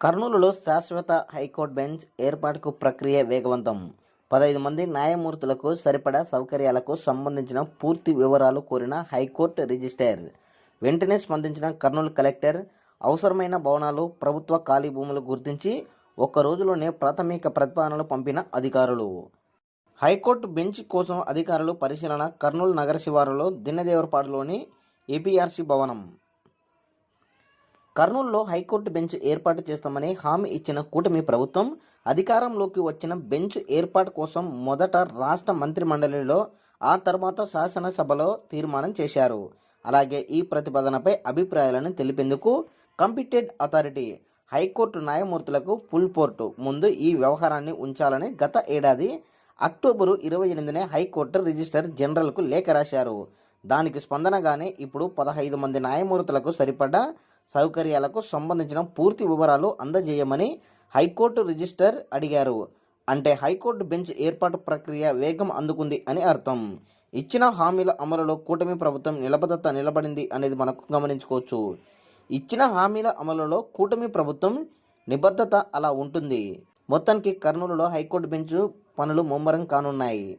కర్నూలులో శాశ్వత high court bench ఏర్పాటుకు ప్రక్రియ వేగవంతం. పదహైదు మంది న్యాయమూర్తులకు సరిపడా సౌకర్యాలకు సంబంధించిన పూర్తి వివరాలు కోరిన హైకోర్టు రిజిస్టర్ వెంటనే స్పందించిన కర్నూలు కలెక్టర్ అవసరమైన భవనాలు ప్రభుత్వ ఖాళీ భూములు గుర్తించి ఒక్క రోజులోనే ప్రాథమిక ప్రతిపాదనలు పంపిన అధికారులు. హైకోర్టు బెంచ్ కోసం అధికారులు పరిశీలన కర్నూలు నగర శివారులో దిన్నదేవరపాడులోని ఏపీఆర్సీ భవనం. కర్నూలులో హైకోర్టు బెంచ్ ఏర్పాటు చేస్తామని హామీ ఇచ్చిన కూటమి ప్రభుత్వం అధికారంలోకి వచ్చిన బెంచ్ ఏర్పాటు కోసం మొదట రాష్ట్ర మంత్రిమండలిలో ఆ తర్వాత శాసనసభలో తీర్మానం చేశారు. అలాగే ఈ ప్రతిపాదనపై అభిప్రాయాలను తెలిపేందుకు కంపిటెడ్ అథారిటీ హైకోర్టు న్యాయమూర్తులకు ఫుల్ పోర్టు ముందు ఈ వ్యవహారాన్ని ఉంచాలని గత ఏడాది అక్టోబరు ఇరవై ఎనిమిదినే హైకోర్టు రిజిస్టర్ జనరల్కు లేఖ రాశారు. దానికి స్పందనగానే ఇప్పుడు పదహైదు మంది న్యాయమూర్తులకు సరిపడా సౌకర్యాలకు సంబంధించిన పూర్తి వివరాలు అందజేయమని హైకోర్టు రిజిస్టర్ అడిగారు. అంటే హైకోర్టు బెంచ్ ఏర్పాటు ప్రక్రియ వేగం అందుకుంది అని అర్థం. ఇచ్చిన హామీల అమలులో కూటమి ప్రభుత్వం నిలబదత నిలబడింది అనేది మనకు గమనించుకోవచ్చు. ఇచ్చిన హామీల అమలులో కూటమి ప్రభుత్వం నిబద్ధత అలా ఉంటుంది. మొత్తానికి కర్నూలులో హైకోర్టు బెంచ్ పనులు ముమ్మరం కానున్నాయి.